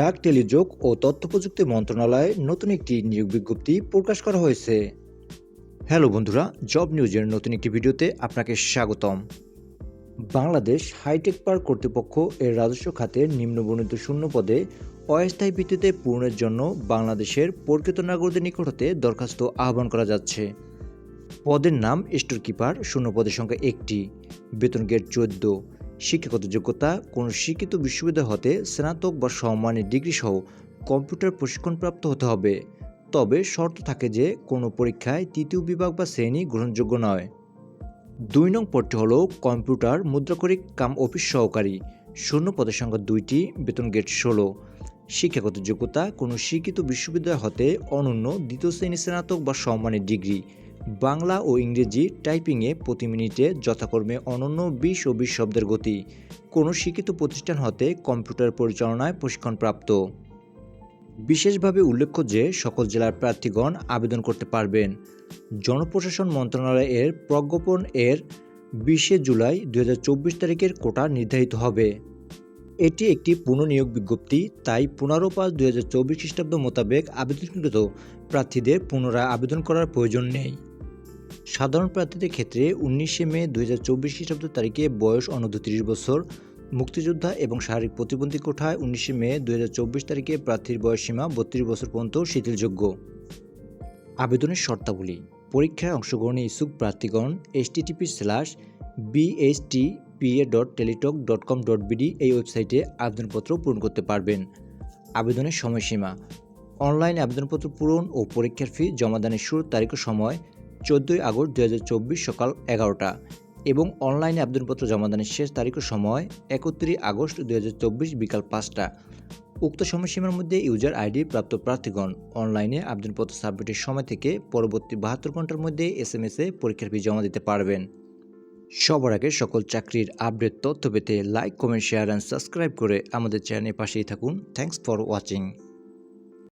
ডাক, টেলিযোগ ও তথ্য প্রযুক্তি মন্ত্রণালয়ে নতুন একটি নিয়োগ বিজ্ঞপ্তি প্রকাশ করা হয়েছে। হ্যালো বন্ধুরা, জব নিউজের নতুন একটি ভিডিওতে আপনাকে স্বাগতম। বাংলাদেশ হাইটেক পার্ক কর্তৃপক্ষ এর রাজস্ব খাতের নিম্নবর্ণিত শূন্য পদে অস্থায়ী ভিত্তিতে পূরণের জন্য বাংলাদেশের প্রকৃত নাগরিকদের নিকট হতে দরখাস্ত আহ্বান করা যাচ্ছে। পদের নাম স্টোর কিপার শূন্য পদের সংখ্যা একটি। বেতন গেট চোদ্দ। শিক্ষাগত যোগ্যতা, কোনো শিক্ষিত বিশ্ববিদ্যালয় হতে স্নাতক বা সম্মানের ডিগ্রি সহ কম্পিউটার প্রশিক্ষণপ্রাপ্ত হতে হবে। তবে শর্ত থাকে যে, কোনো পরীক্ষায় তৃতীয় বিভাগ বা শ্রেণি গ্রহণযোগ্য নয়। দুই নং পদটি হল কম্পিউটার মুদ্রাকরিক কাম অফিস সহকারী। শূন্য পদের সংখ্যা দুইটি, বেতন গেট ষোলো। শিক্ষাগত যোগ্যতা, কোনো শিক্ষিত বিশ্ববিদ্যালয় হতে অনন্য দ্বিতীয় শ্রেণি স্নাতক বা সম্মানের ডিগ্রি। বাংলা ও ইংরেজি টাইপিংয়ে প্রতি মিনিটে যথাক্রমে অনন্য বিশ ও বিশ শব্দের গতি। কোনো শিক্ষিত প্রতিষ্ঠান হতে কম্পিউটার পরিচালনায় প্রশিক্ষণপ্রাপ্ত বিশেষভাবে উল্লেখ্য যে, সকল জেলার প্রার্থীগণ আবেদন করতে পারবেন। জনপ্রশাসন মন্ত্রণালয় এর প্রজ্ঞাপন এর বিশে জুলাই দু হাজার চব্বিশ তারিখের কোটা নির্ধারিত হবে। এটি একটি পুনঃনিয়োগ বিজ্ঞপ্তি, তাই পনেরো পাঁচ দুই হাজার চব্বিশ খ্রিস্টাব্দ মোতাবেক আবেদনকৃত প্রার্থীদের পুনরায় আবেদন করার প্রয়োজন নেই। সাধারণ প্রার্থীদের ক্ষেত্রে উনিশে মে দুই হাজার চব্বিশ খ্রিস্টাব্দ তারিখে বয়স অনূর্ধ্ব তিরিশ বছর, মুক্তিযোদ্ধা এবং শারীরিক প্রতিবন্ধী কোঠায় উনিশে মে দুই হাজার চব্বিশ তারিখে প্রার্থীর বয়সসীমা বত্রিশ বছর পর্যন্ত শিথিলযোগ্য। আবেদনের শর্তাবলী, পরীক্ষায় অংশগ্রহণে ইচ্ছুক প্রার্থীগণ HTTP slash BST PA dot Teletalk dot com dot BD এই ওয়েবসাইটে আবেদনপত্র পূরণ করতে পারবেন। আবেদনের সময়সীমা, অনলাইন আবেদনপত্র পূরণ ও পরীক্ষার ফি জমাদানের শুরুর তারিখ ও সময় চোদ্দোই আগস্ট দু হাজার চব্বিশ সকাল এগারোটা এবং অনলাইনে আবেদনপত্র জমাদানের শেষ তারিখ ও সময় একত্রিশ আগস্ট দু হাজার চব্বিশ বিকাল পাঁচটা। উক্ত সময়সীমার মধ্যে ইউজার আইডি প্রাপ্ত প্রার্থীগণ অনলাইনে আবেদনপত্র সাবমিটের সময় থেকে পরবর্তী বাহাত্তর ঘণ্টার মধ্যে এস এম এসে পরীক্ষার ফি জমা দিতে পারবেন। সবার আগে সকল চাকরির আপডেট তথ্য পেতে like, comment, share and subscribe করে আমাদের চ্যানেলের পাশেই থাকুন। Thanks for watching